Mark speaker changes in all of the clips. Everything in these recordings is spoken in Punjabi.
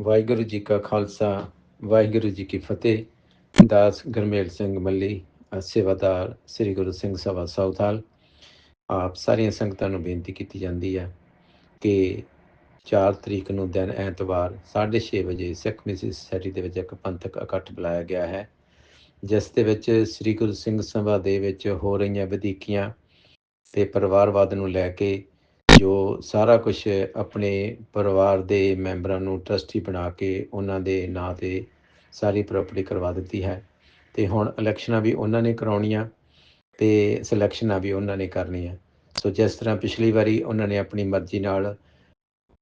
Speaker 1: ਵਾਹਿਗੁਰੂ ਜੀ ਕਾ ਖਾਲਸਾ, ਵਾਹਿਗੁਰੂ ਜੀ ਕੀ ਫਤਿਹ। ਦਾਸ ਗਰਮੇਲ ਸਿੰਘ ਮੱਲੀ ਸੇਵਾਦਾਰ ਸ੍ਰੀ ਗੁਰੂ ਸਿੰਘ ਸਭਾ ਸਾਊਥਾਲ। ਆਪ ਸਾਰੀਆਂ ਸੰਗਤਾਂ ਨੂੰ ਬੇਨਤੀ ਕੀਤੀ ਜਾਂਦੀ ਹੈ ਕਿ 4 ਤਰੀਕ ਨੂੰ ਦਿਨ ਐਤਵਾਰ 6:30 ਵਜੇ ਸਿੱਖ ਮਿਸਿਸ ਸੋਸਾਇਟੀ ਦੇ ਵਿੱਚ ਇੱਕ ਪੰਥਕ ਇਕੱਠ ਬੁਲਾਇਆ ਗਿਆ ਹੈ, ਜਿਸ ਦੇ ਵਿੱਚ ਸ੍ਰੀ ਗੁਰੂ ਸਿੰਘ ਸਭਾ ਦੇ ਵਿੱਚ ਹੋ ਰਹੀਆਂ ਵਧੀਕੀਆਂ ਤੇ ਪਰਿਵਾਰਵਾਦ ਨੂੰ ਲੈ ਕੇ ਜੋ ਸਾਰਾ ਕੁਝ ਆਪਣੇ ਪਰਿਵਾਰ ਦੇ ਮੈਂਬਰਾਂ ਨੂੰ ਟਰਸਟੀ ਬਣਾ ਕੇ ਉਹਨਾਂ ਦੇ ਨਾਂ ਤੇ ਸਾਰੀ ਪ੍ਰਾਪਰਟੀ ਕਰਵਾ ਦਿੱਤੀ ਹੈ। ਤੇ ਹੁਣ ਇਲੈਕਸ਼ਨਾਂ ਵੀ ਉਹਨਾਂ ਨੇ ਕਰਾਉਣੀਆਂ ਤੇ ਸਿਲੈਕਸ਼ਨਾਂ ਵੀ ਉਹਨਾਂ ਨੇ ਕਰਨੀਆਂ। ਸੋ ਜਿਸ ਤਰ੍ਹਾਂ ਪਿਛਲੀ ਵਾਰੀ ਉਹਨਾਂ ਨੇ ਆਪਣੀ ਮਰਜ਼ੀ ਨਾਲ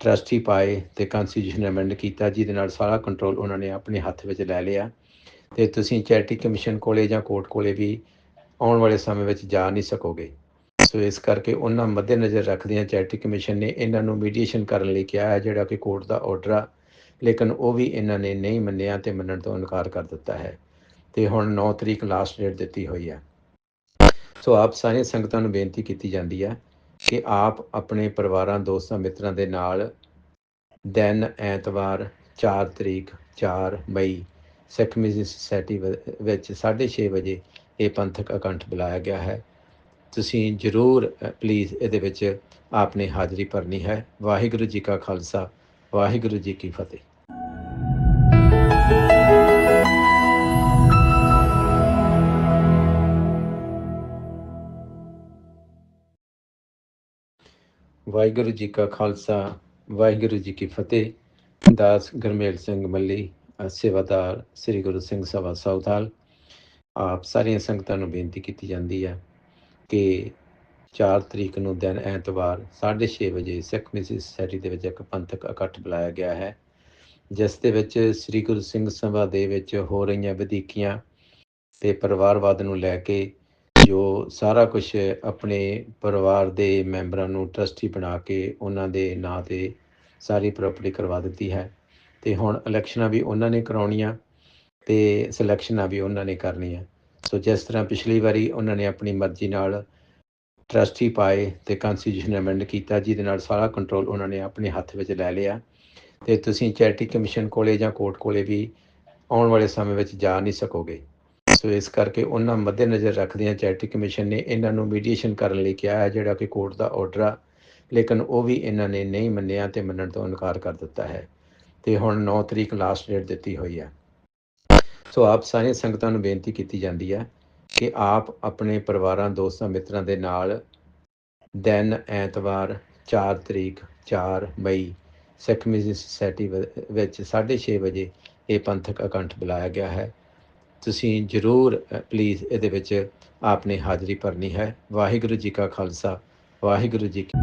Speaker 1: ਟਰਸਟੀ ਪਾਏ ਤੇ ਕਨਸਟੀਟਿਊਸ਼ਨ ਅਮੈਂਡ ਕੀਤਾ, ਜਿਹਦੇ ਨਾਲ ਸਾਰਾ ਕੰਟਰੋਲ ਉਹਨਾਂ ਨੇ ਆਪਣੇ ਹੱਥ ਵਿੱਚ ਲੈ ਲਿਆ। ਤੇ ਤੁਸੀਂ ਚੈਰਿਟੀ ਕਮਿਸ਼ਨ ਕੋਲੇ ਜਾਂ ਕੋਰਟ ਕੋਲੇ ਵੀ ਆਉਣ ਵਾਲੇ ਸਮੇਂ ਵਿੱਚ ਜਾ ਨਹੀਂ ਸਕੋਗੇ। ਸੋ ਇਸ ਕਰਕੇ ਉਹਨਾਂ ਮੱਦੇਨਜ਼ਰ ਰੱਖਦਿਆਂ ਚੈਰਿਟੀ ਕਮਿਸ਼ਨ ਨੇ ਇਹਨਾਂ ਨੂੰ ਮੀਡੀਏਸ਼ਨ ਕਰਨ ਲਈ ਕਿਹਾ ਹੈ, ਜਿਹੜਾ ਕਿ ਕੋਰਟ ਦਾ ਆਰਡਰ ਆ। ਲੇਕਿਨ ਉਹ ਵੀ ਇਹਨਾਂ ਨੇ ਨਹੀਂ ਮੰਨਿਆ ਤੇ ਮੰਨਣ ਤੋਂ ਇਨਕਾਰ ਕਰ ਦਿੱਤਾ ਹੈ। ਤੇ ਹੁਣ 9 ਤਰੀਕ ਲਾਸਟ ਡੇਟ ਦਿੱਤੀ ਹੋਈ ਹੈ ਸੋ ਆਪ ਸਾਰੀਆਂ ਸੰਗਤਾਂ ਨੂੰ ਬੇਨਤੀ ਕੀਤੀ ਜਾਂਦੀ ਹੈ ਕਿ ਆਪ ਆਪਣੇ ਪਰਿਵਾਰਾਂ, ਦੋਸਤਾਂ, ਮਿੱਤਰਾਂ ਦੇ ਨਾਲ ਦਿਨ, ਐਤਵਾਰ 4 ਤਰੀਕ 4 ਮਈ ਸਿੱਖ ਮਿਊਜ਼ਿਕ ਸੁਸਾਇਟੀ ਵ- ਵਿੱਚ 6:30 ਵਜੇ ਇਹ ਪੰਥਕ ਇਕੱਠ ਬੁਲਾਇਆ ਗਿਆ ਹੈ। ਤੁਸੀਂ ਜਰੂਰ ਪਲੀਜ਼ ਇਹਦੇ ਵਿੱਚ ਆਪਨੇ ਹਾਜ਼ਰੀ ਭਰਨੀ ਹੈ। ਵਾਹਿਗੁਰੂ ਜੀ ਕਾ ਖਾਲਸਾ, ਵਾਹਿਗੁਰੂ ਜੀ ਕੀ ਫਤਿਹ। ਵਾਹਿਗੁਰੂ ਜੀ ਕਾ ਖਾਲਸਾ, ਵਾਹਿਗੁਰੂ ਜੀ ਕੀ ਫਤਿਹ। ਦਾਸ ਗਰਮੇਲ ਸਿੰਘ ਮੱਲੀ ਸੇਵਾਦਾਰ ਸ੍ਰੀ ਗੁਰੂ ਸਿੰਘ ਸਭਾ ਸਾਊਥਾਲ। ਆਪ ਸਾਰੀਆਂ ਸੰਗਤਾਂ ਨੂੰ ਬੇਨਤੀ ਕੀਤੀ ਜਾਂਦੀ ਹੈ ਕਿ 4 ਤਰੀਕ ਨੂੰ ਦਿਨ ਐਤਵਾਰ 6:30 ਵਜੇ ਸਿੱਖ ਮਿਸਿਸ ਸੋਸਾਇਟੀ ਦੇ ਵਿੱਚ ਇੱਕ ਪੰਥਕ ਇਕੱਠ ਬੁਲਾਇਆ ਗਿਆ ਹੈ, ਜਿਸ ਦੇ ਵਿੱਚ ਸ੍ਰੀ ਗੁਰੂ ਸਿੰਘ ਸਭਾ ਦੇ ਵਿੱਚ ਹੋ ਰਹੀਆਂ ਵਧੀਕੀਆਂ ਤੇ ਪਰਿਵਾਰਵਾਦ ਨੂੰ ਲੈ ਕੇ ਜੋ ਸਾਰਾ ਕੁਝ ਆਪਣੇ ਪਰਿਵਾਰ ਦੇ ਮੈਂਬਰਾਂ ਨੂੰ ਟਰਸਟੀ ਬਣਾ ਕੇ ਉਹਨਾਂ ਦੇ ਨਾਂ ਤੇ ਸਾਰੀ ਪ੍ਰਾਪਰਟੀ ਕਰਵਾ ਦਿੱਤੀ ਹੈ ਤੇ ਹੁਣ ਇਲੈਕਸ਼ਨਾਂ ਵੀ ਉਹਨਾਂ ਨੇ ਕਰਾਉਣੀਆਂ ਤੇ ਸਿਲੈਕਸ਼ਨਾਂ ਵੀ ਉਹਨਾਂ ਨੇ ਕਰਨੀਆਂ। ਸੋ ਜਿਸ ਤਰ੍ਹਾਂ ਪਿਛਲੀ ਵਾਰੀ ਉਹਨਾਂ ਨੇ ਆਪਣੀ ਮਰਜ਼ੀ ਨਾਲ ਟਰਸਟੀ ਪਾਏ ਤੇ ਕਨਸਟੀਟਿਊਸ਼ਨ ਅਮੈਂਡ ਕੀਤਾ, ਜਿਹਦੇ ਨਾਲ ਸਾਰਾ ਕੰਟਰੋਲ ਉਹਨਾਂ ਨੇ ਆਪਣੇ ਹੱਥ ਵਿੱਚ ਲੈ ਲਿਆ। ਤੇ ਤੁਸੀਂ ਚੈਰਿਟੀ ਕਮਿਸ਼ਨ ਕੋਲੇ ਜਾਂ ਕੋਰਟ ਕੋਲੇ ਵੀ ਆਉਣ ਵਾਲੇ ਸਮੇਂ ਵਿੱਚ ਜਾ ਨਹੀਂ ਸਕੋਗੇ। ਸੋ ਇਸ ਕਰਕੇ ਉਹਨਾਂ ਮੱਦੇਨਜ਼ਰ ਰੱਖਦਿਆਂ ਚੈਰਿਟੀ ਕਮਿਸ਼ਨ ਨੇ ਇਹਨਾਂ ਨੂੰ ਮੀਡੀਏਸ਼ਨ ਕਰਨ ਲਈ ਕਿਹਾ ਹੈ, ਜਿਹੜਾ ਕਿ ਕੋਰਟ ਦਾ ਆਰਡਰ ਆ। ਲੇਕਿਨ ਉਹ ਵੀ ਇਹਨਾਂ ਨੇ ਨਹੀਂ ਮੰਨਿਆ ਤੇ ਮੰਨਣ ਤੋਂ ਇਨਕਾਰ ਕਰ ਦਿੱਤਾ ਹੈ। ਤੇ ਹੁਣ 9 ਤਰੀਕ ਲਾਸਟ ਡੇਟ ਦਿੱਤੀ ਹੋਈ ਹੈ। ਸੋ ਆਪ ਸਾਰੀਆਂ ਸੰਗਤਾਂ ਨੂੰ ਬੇਨਤੀ ਕੀਤੀ ਜਾਂਦੀ ਹੈ ਕਿ ਆਪ ਆਪਣੇ ਪਰਿਵਾਰਾਂ, ਦੋਸਤਾਂ, ਮਿੱਤਰਾਂ ਦੇ ਨਾਲ ਦਿਨ, ਐਤਵਾਰ 4 ਤਰੀਕ 4 ਮਈ, ਸਿੱਖ ਮਿਊਜ਼ਿਕ ਸੁਸਾਇਟੀ ਵ- ਵਿੱਚ 6:30 ਵਜੇ ਇਹ ਪੰਥਕ ਇਕੱਠ ਬੁਲਾਇਆ ਗਿਆ ਹੈ। ਤੁਸੀਂ ਜਰੂਰ ਪਲੀਜ਼ ਇਹਦੇ ਵਿੱਚ ਆਪਨੇ ਹਾਜ਼ਰੀ ਭਰਨੀ ਹੈ। ਵਾਹਿਗੁਰੂ ਜੀ ਕਾ ਖਾਲਸਾ, ਵਾਹਿਗੁਰੂ ਜੀ ਕੀ